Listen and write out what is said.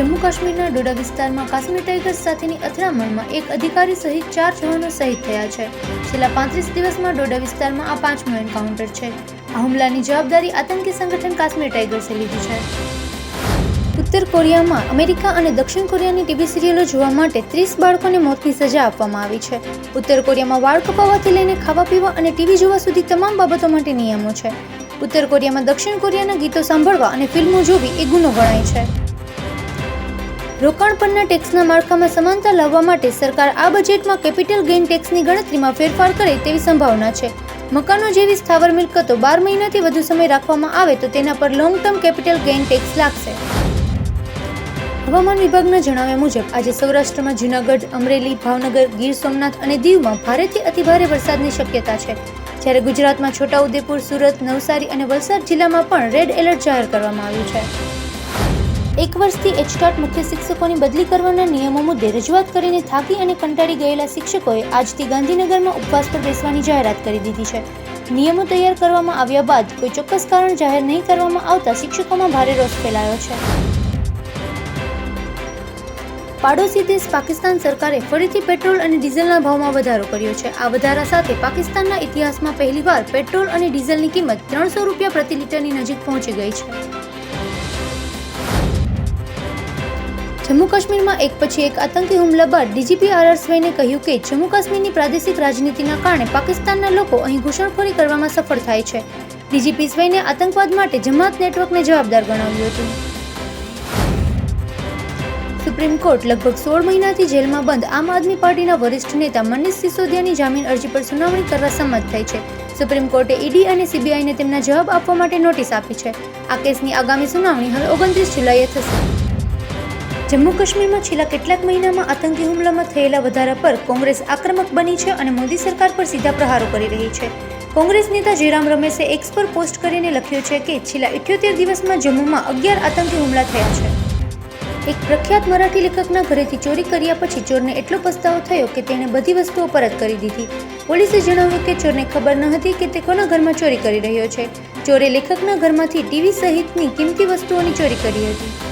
જમ્મુ કાશ્મીરના ડોડા વિસ્તારમાં કાશ્મીર ટાઇગર્સ સાથેની અથડામણમાં એક અધિકારી સહિત ચાર જવાનો શહીદ થયા છે. છેલ્લા પાંત્રીસ દિવસમાં ડોડા વિસ્તારમાં આ પાંચમું એન્કાઉન્ટર છે. આ હુમલાની જવાબદારી આતંકી સંગઠન કાશ્મીર ટાઇગર્સે લીધી છે. ઉત્તર કોરિયામાં અમેરિકા અને દક્ષિણ કોરિયાની ટીવી સિરિયલો જોવા માટે ત્રીસ બાળકોને મોતની સજા આપવામાં આવી છે. ઉત્તર કોરિયામાં વાળ કપાવવાથી લઈને ખાવા પીવા અને ટીવી જોવા સુધી તમામ બાબતો માટે નિયમો છે. ઉત્તર કોરિયામાં દક્ષિણ કોરિયાના ગીતો સાંભળવા અને ફિલ્મો જોવી એ ગુનો ગણાય છે. રોકાણ પરના ટેક્સના માળખામાં સમાનતા લાવવા માટે સરકાર આ બજેટમાં કેપિટલ ગેઇન ટેક્સની ગણતરીમાં ફેરફાર કરે તેવી સંભાવના છે. મકાનો જેવી સ્થાવર મિલકતો બાર મહિનાથી વધુ સમય રાખવામાં આવે તો તેના પર long term capital gain tax લાગશે. હવામાન વિભાગના જણાવ્યા મુજબ, આજે સૌરાષ્ટ્રમાં જૂનાગઢ, અમરેલી, ભાવનગર, ગીર સોમનાથ અને દીવમાં ભારેથી અતિભારે વરસાદની શક્યતા છે. જ્યારે ગુજરાતમાં છોટાઉદેપુર, સુરત, નવસારી અને વલસાડ જિલ્લામાં પણ રેડ એલર્ટ જાહેર કરવામાં આવ્યું છે. એક વર્ષથી એચટાટ મુખ્ય શિક્ષકોની બદલી કરવાના નિયમો મુદ્દે રજૂઆત કરીને થાકી અને કંટાળી ગયેલા શિક્ષકોએ આજથી ગાંધીનગરમાં ઉપવાસ પર બેસવાની જાહેરાત કરી દીધી છે. નિયમો તૈયાર કરવામાં આવ્યા બાદ કોઈ ચોક્કસ કારણ જાહેર નહીં કરવામાં આવતા શિક્ષકોમાં ભારે રોષ ફેલાયો છે. પાડોશી દેશ પાકિસ્તાન સરકારે ફરીથી પેટ્રોલ અને ડીઝલના ભાવમાં વધારો કર્યો છે. આ વધારા સાથે પાકિસ્તાનના ઇતિહાસમાં પહેલીવાર પેટ્રોલ અને ડીઝલની કિંમત ત્રણસો રૂપિયા પ્રતિ લીટરની નજીક પહોંચી ગઈ છે. જમ્મુ કાશ્મીરમાં એક પછી એક આતંકી હુમલા બાદ ડીજીપી આર આર સ્વૈને કહ્યું કે જમ્મુ કાશ્મીરની પ્રાદેશિક રાજનીતિના કારણે પાકિસ્તાનના લોકો અહીં ઘૂસણખોરી કરવામાં સફળ થાય છે. ડીજીપી સ્વાઈને આતંકવાદ માટે જમાત નેટવર્કને જવાબદાર ગણાવ્યું હતું. સુપ્રીમ કોર્ટ લગભગ સોળ મહિનાથી જેલમાં બંધ આમ આદમી પાર્ટીના વરિષ્ઠ નેતા મનીષ સિસોદિયાની જામીન અરજી પર સુનાવણી કરવા સંમત થઈ છે. સુપ્રીમ કોર્ટે ઈડી અને સીબીઆઈને તેમના જવાબ આપવા માટે નોટિસ આપી છે. આ કેસની આગામી સુનાવણી હવે ઓગણત્રીસ જુલાઈએ થશે. જમ્મુ કાશ્મીરમાં છેલ્લા કેટલાક મહિનામાં આતંકી હુમલામાં થયેલા વધારા પર કોંગ્રેસ આક્રમક બની છે અને મોદી સરકાર પર સીધા પ્રહારો કરી રહી છે. કોંગ્રેસ નેતા જયરામ રમેશે એક્સ પર પોસ્ટ કરીને લખ્યું છે કે છેલ્લા ઇઠ્યોતેર દિવસમાં જમ્મુમાં અગિયાર આતંકી હુમલા થયા છે. એક પ્રખ્યાત મરાઠી લેખકના ઘરેથી ચોરી કર્યા પછી ચોરને એટલો પસ્તાવો થયો કે તેણે બધી વસ્તુઓ પરત કરી દીધી. પોલીસે જણાવ્યું કે ચોરને ખબર ન હતી કે તે કોના ઘરમાં ચોરી કરી રહ્યો છે. ચોરે લેખકના ઘરમાંથી ટીવી સહિતની કિંમતી વસ્તુઓની ચોરી કરી હતી.